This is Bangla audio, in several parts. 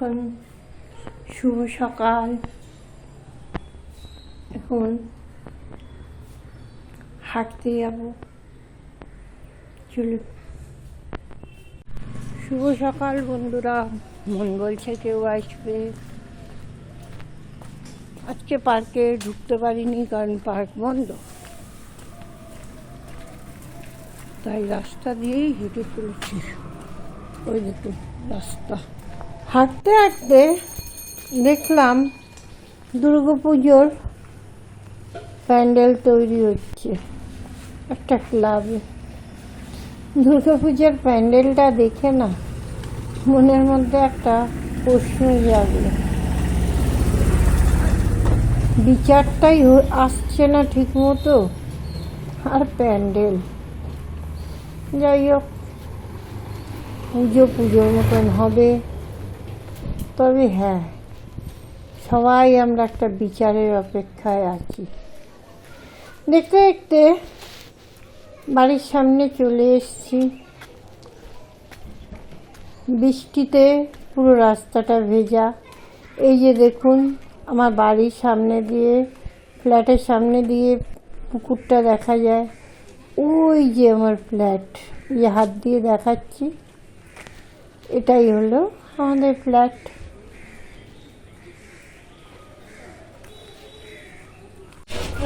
এখন শুভ সকাল। এখন হাঁটতে যাব। চলুন শুভ সকাল বন্ধুরা। মন বলছে কেউ আসবে। আজকে পার্কে ঢুকতে পারিনি কারণ পার্ক বন্ধ। তাই রাস্তা দিয়েই হেঁটে চলেছি। ওই দেখুন রাস্তা। হাঁটতে হাঁটতে দেখলাম দুর্গাপুজোর প্যান্ডেল তৈরি হচ্ছে, একটা ক্লাবে। দুর্গাপুজোর প্যান্ডেলটা দেখে না মনের মধ্যে একটা প্রশ্ন জাগলো। বিচারটাই আসছে না ঠিক মতো আর প্যান্ডেল। যাই হোক, পুজো পুজোর মতন হবে। তবে হ্যাঁ সবাই আমরা একটা বিচারের অপেক্ষায় আছি। দেখতে দেখতে বাড়ির সামনে চলে এসেছি। বৃষ্টিতে পুরো রাস্তাটা ভেজা। এই যে দেখুন, আমার বাড়ির সামনে দিয়ে, ফ্ল্যাটের সামনে দিয়ে পুকুরটা দেখা যায়। ওই যে আমার ফ্ল্যাট যে হাত দিয়ে দেখাচ্ছি। এটাই হলো আমাদের ফ্ল্যাট।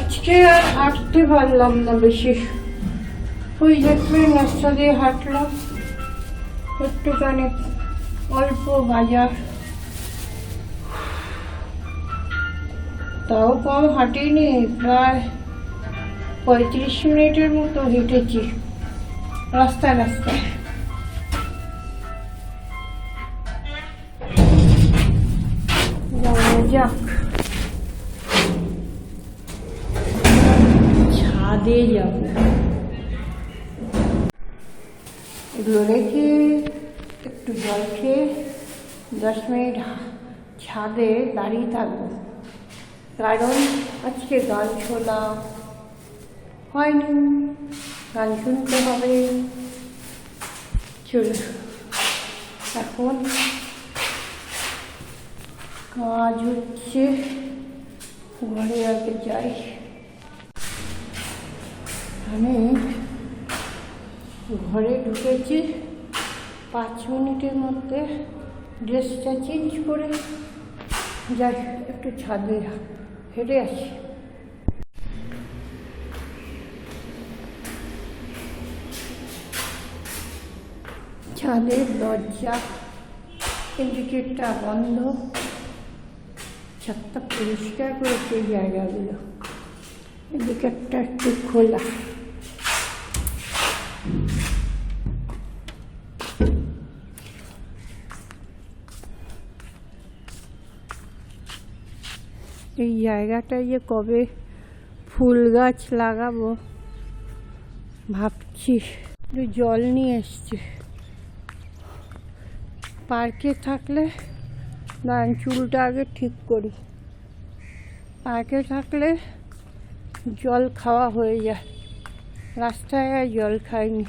আজকে আর হাঁটতে পারলাম না বেশি। ওই দেখবেন রাস্তা দিয়ে হাঁটলাম। একটুখানি অল্প বাজার। তাও কম হাঁটিনি, প্রায় পঁয়ত্রিশ মিনিটের মতো হেঁটেছি, রাস্তায় রাস্তায়। যাওয়া যাক। ছাদে যাব এগুলো রেখে একটু জল খেয়ে দশ মিনিট ছাদে দাঁড়িয়ে থাকব। কারণ আজকে গান শোনা হয়নি। গান শুনতে হবে। চলো এখন কাজ হচ্ছে। ঘরে আগে যাই। আমি ঘরে ঢুকেছি। পাঁচ মিনিটের মধ্যে ড্রেসটা চেঞ্জ করে যাই, একটু ছাদে হেঁটে আসি। ছাদের দরজা ইন্ডিকেটটা বন্ধ। ছাদটা পরিষ্কার করেছে জায়গাগুলো। ইন্ডিকেটটা একটু খোলা। এই জায়গাটায় যে কবে ফুল গাছ লাগাবো ভাবছি। একটু জল নিয়ে এসছি। পার্কে থাকলে দাঁড়ান চুলটা আগে ঠিক করি। পার্কে থাকলে জল খাওয়া হয়ে যায়। রাস্তায় আর জল খাইনি।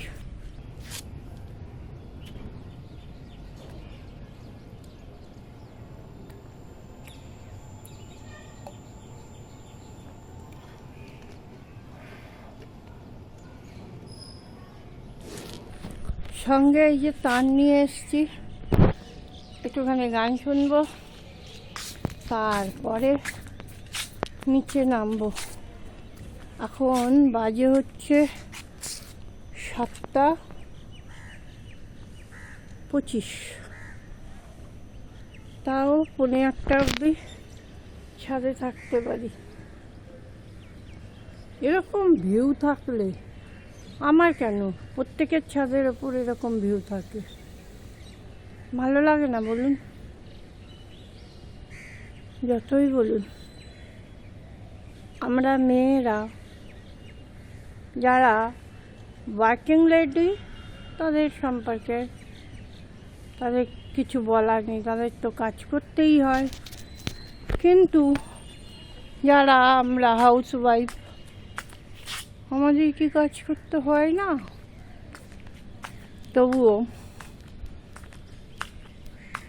সঙ্গে এই যে তার নিয়ে এসছি। একটুখানি গান শুনব, তারপরে নিচে নামবো। এখন বাজে হচ্ছে সাতটা পঁচিশ। তাও পৌনে আটটা অবধি ছাদে থাকতে পারি। এরকম ভিউ থাকলে আমার কেন? প্রত্যেকের ছাদের ওপর এরকম ভিউ থাকে। ভালো লাগে না বলুন? যতই বলুন। আমরা মেয়েরা, যারা ওয়ার্কিং লেডি তাদের সম্পর্কে তাদের কিছু বলার নেই, তাদের তো কাজ করতেই হয়। কিন্তু যারা আমরা হাউস ওয়াইফ আমাদের কি কাজ করতে হয় না? তবুও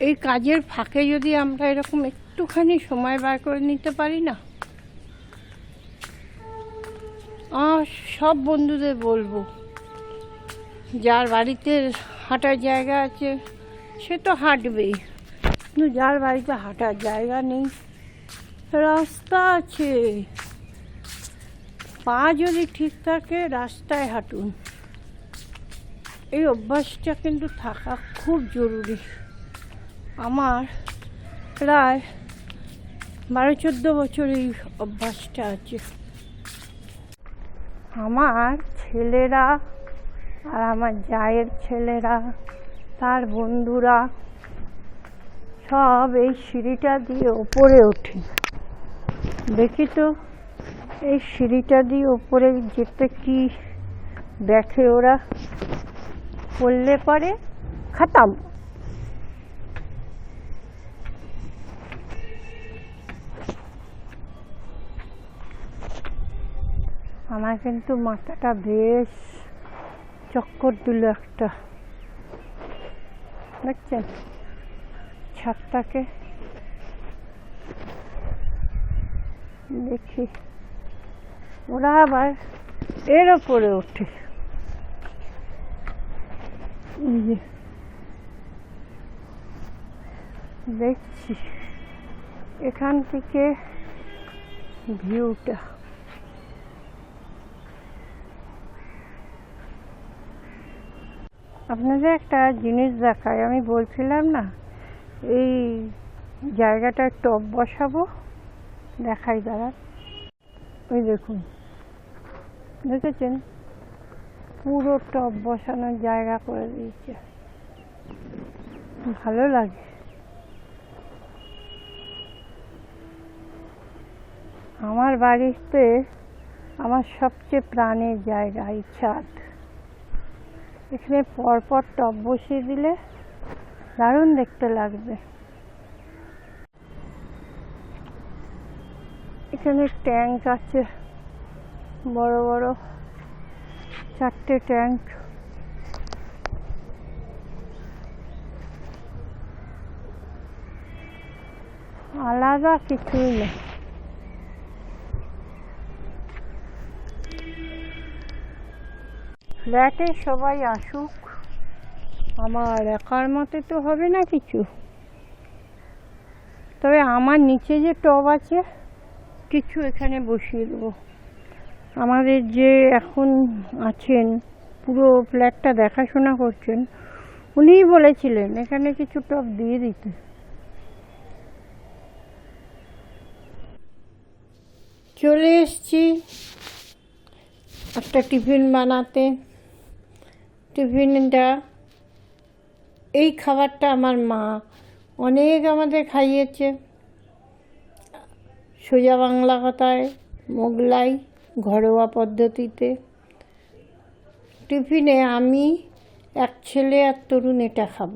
এই কাজের ফাঁকে যদি আমরা এরকম একটুখানি সময় বার করে নিতে পারি না? আর সব বন্ধুদের বলব, যার বাড়িতে হাঁটার জায়গা আছে, সে তো হাঁটবেই। কিন্তু যার বাড়িতে হাঁটার জায়গা নেই, রাস্তা আছে। পা যদি ঠিক থাকে, রাস্তায় হাঁটুন। এই অভ্যাসটা কিন্তু থাকা খুব জরুরি। আমার প্রায় বারো চোদ্দ বছর এই অভ্যাসটা আছে। আমার ছেলেরা আর আমার জায়ের ছেলেরা, তার বন্ধুরা সব এই সিঁড়িটা দিয়ে ওপরে ওঠে। দেখি তো এই সিঁড়িটা দিয়ে ওপরে যেতে কি দেখে ওরা? পড়লে পরে, খাতাম। আমার কিন্তু মাথাটা বেশ চক্কর দিল একটা। দেখছেন? ছাদটাকে দেখি। ওরা আবার এর ওপরে ওঠে। দেখছি। এখান থেকে ভিউটা। আপনাদের একটা জিনিস দেখায় আমি বলছিলাম না, এই জায়গাটায় টপ বসাবো, দেখাই দাঁড়া ওই দেখুন। দেখেছেন? পুরো টব বসানোর জায়গা করে দিয়েছে। ভালো লাগে। আমার বাড়িতে আমার সবচেয়ে প্রাণের জায়গা এই ছাদ। এখানে পরপর টব বসিয়ে দিলে দারুণ দেখতে লাগবে। এখানে ট্যাঙ্ক আছে। বড় বড় চারটে ট্যাঙ্ক। আলাদা কিছুই নেই। ফ্ল্যাটে সবাই আসুক। আমার একার মতে তো হবে না কিছু। তবে আমার নিচে যে টব আছে, কিছু এখানে বসিয়ে দেবো। আমাদের যে এখন আছেন, পুরো ফ্ল্যাটটা দেখাশোনা করছেন, উনিই বলেছিলেন, এখানে কিছু টপ দিয়ে দিতে। চলে এসছি একটা টিফিন বানাতে। টিফিনটা, এই খাবারটা আমার মা অনেক আমাদের খাইয়েছে। সোজা বাংলা কথায় মোগলাই। ঘরোয়া পদ্ধতিতে। টিফিনে আমি এক ছেলে আর তরুণ, এটা খাব।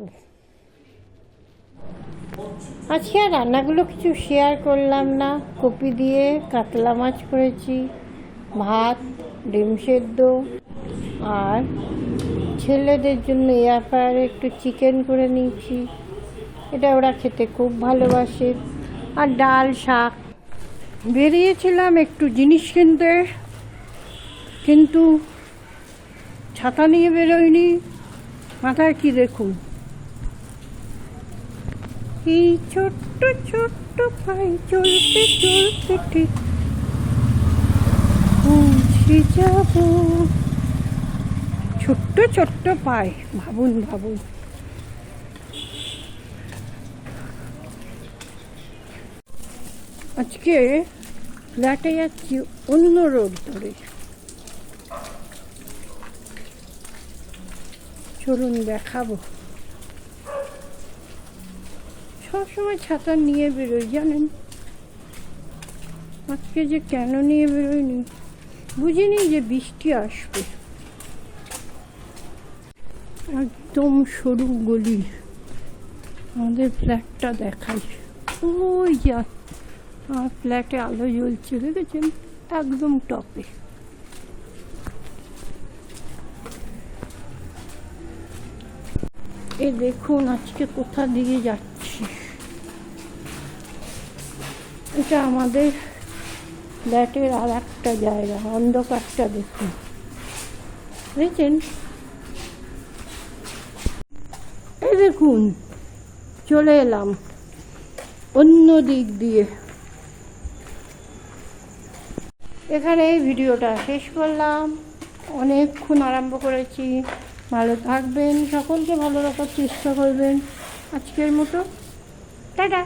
আজকে আর রান্নাগুলো কিছু শেয়ার করলাম না। কপি দিয়ে কাতলা মাছ করেছি, ভাত, ডিম সেদ্ধ, আর ছেলেদের জন্য এয়ার ফ্রায়ারে একটু চিকেন করে নিয়েছি। এটা ওরা খেতে খুব ভালোবাসে। আর ডাল, শাক বেরিয়েছিলাম একটু জিনিস কিনতে, কিন্তু ছাতা নিয়ে বেরোয়নি। মাথায় কি দেখুন? এই ছোট্ট ছোট্ট পাই চলতে চলতে ঠিক পৌঁছে যাব। ছোট্ট ছোট্ট পাই ভাবুন ভাবুন। আজকে ফ্ল্যাটে যাচ্ছি অন্য রোড ধরে। চলুন দেখাবো। সবসময় ছাতা নিয়ে বেরোই, জানেন? আজকে যে কেন নিয়ে বেরোয়নি বুঝিনি যে বৃষ্টি আসবে। একদম সরু গলি। আমাদের ফ্ল্যাটটা দেখাই। ওই যা আর ফ্ল্যাটে আলো জ্বলছে, দেখেছেন? একদম টপে। এ দেখুন, আজকে কোথা দিয়ে যাচ্ছি? এটা আমাদের ফ্ল্যাটের আর একটা জায়গা, অন্ধকারটা দেখুন। বুঝেছেন এই দেখুন, চলে এলাম অন্য দিক দিয়ে। এখানে এই ভিডিওটা শেষ করলাম। অনেকক্ষণ আরম্ভ করেছি। ভালো থাকবেন, সকলকে ভালো রাখার চেষ্টা করবেন। আজকের মতো, টাটা।